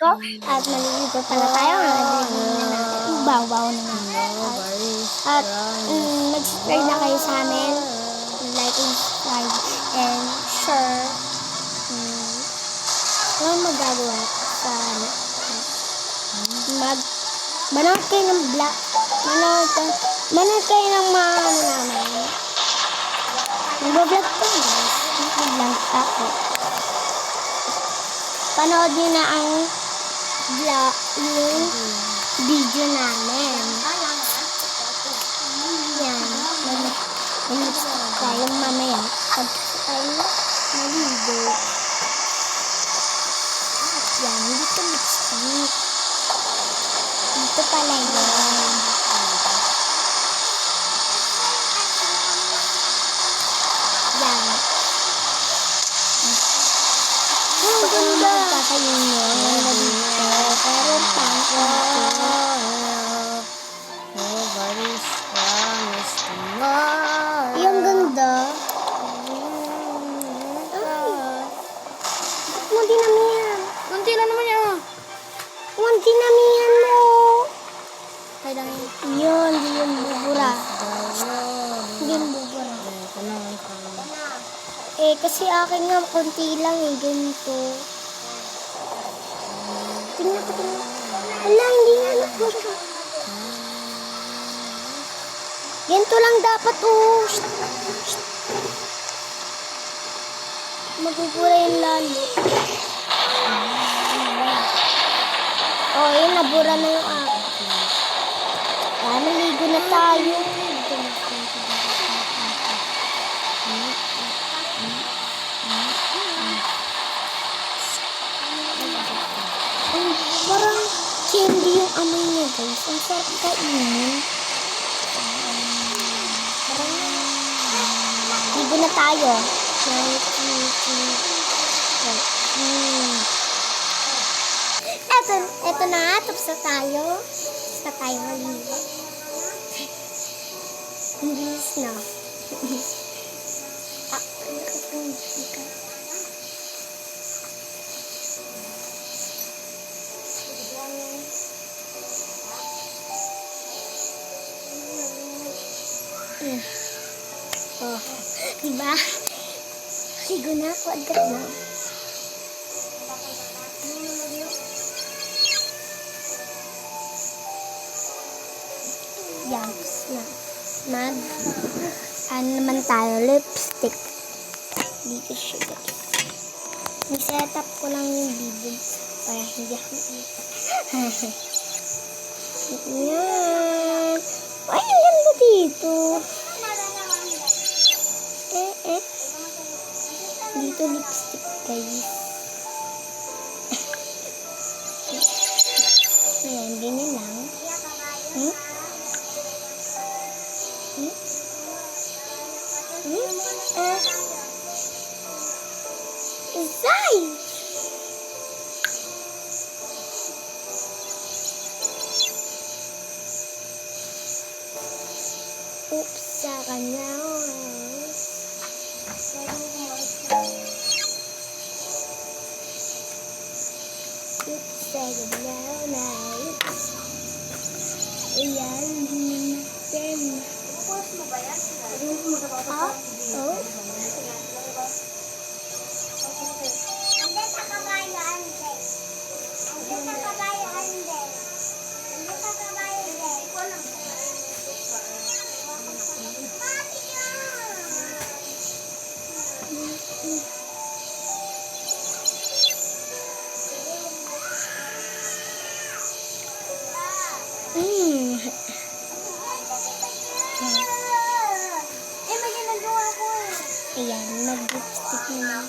ko. At maliligo pala tayo. Maliligo na natin. Baw-baw na nga. At mm, mag-subscribe na kayo sa amin. Like and subscribe. And share. Mm, walang magagawa sa ano. Mag manood kayo ng vlog. Manood manood kayo ng mga ano namin. Nag-vlog ko guys. Nag-vlog ako. Panood nyo na ang vlog, yung video namin. Yan. Mag- tayo mamaya. Pag tayo maligo. Yan. Dito lipstick. Dito pala yun. Yan. Ang ganda. Kakayin nyo. Ang ganda ganda. Mo dinamihan. Kunti lang naman yan. Mo dinamihan mo. Kaya lang yun. Yun, hindi yung bubura. Hindi yung bubura. Eh, kasi akin nga, konti lang eh, ganito. Tingnan. Wala, hindi nga nabura. Ganito lang dapat, oh. Magubura yung lalo. Oh, yun, nabura na yung akin. Ah, naligo na tayo. Candy yung amoy niya, guys. Ang sarap kainin. Ligo na tayo. Eto, eto na, tapos na tayo. Tapos na tayo maligo. Ang bilis na. Oh, diba? Ligo na ako, agad na. Yan, na. Mag, ano naman tayo, lipstick. Dito siya. Ni-set up ko lang yung bibig para hindi ako Yan. Ay, ang ganda dito. Eh, eh. Dito lipstick, guys. Ayan, ganyan lang. Hmm? Hmm? Hmm? Ah. Zay! Sa kanya. Sa kanya. Nice. Ayan, natin. Ah? Oh? Hindi 嗯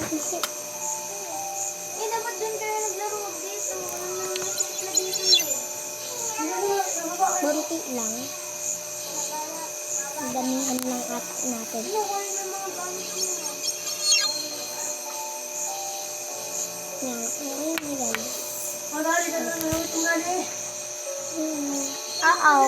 Eh, dapat doon kayo naglaro. Dito. Walang masakit na dito eh. Bunti lang. Damihan lang at natin. Yan. Ayun na guys. Madali na lang. Tingnan eh. Hmm. Uh-oh.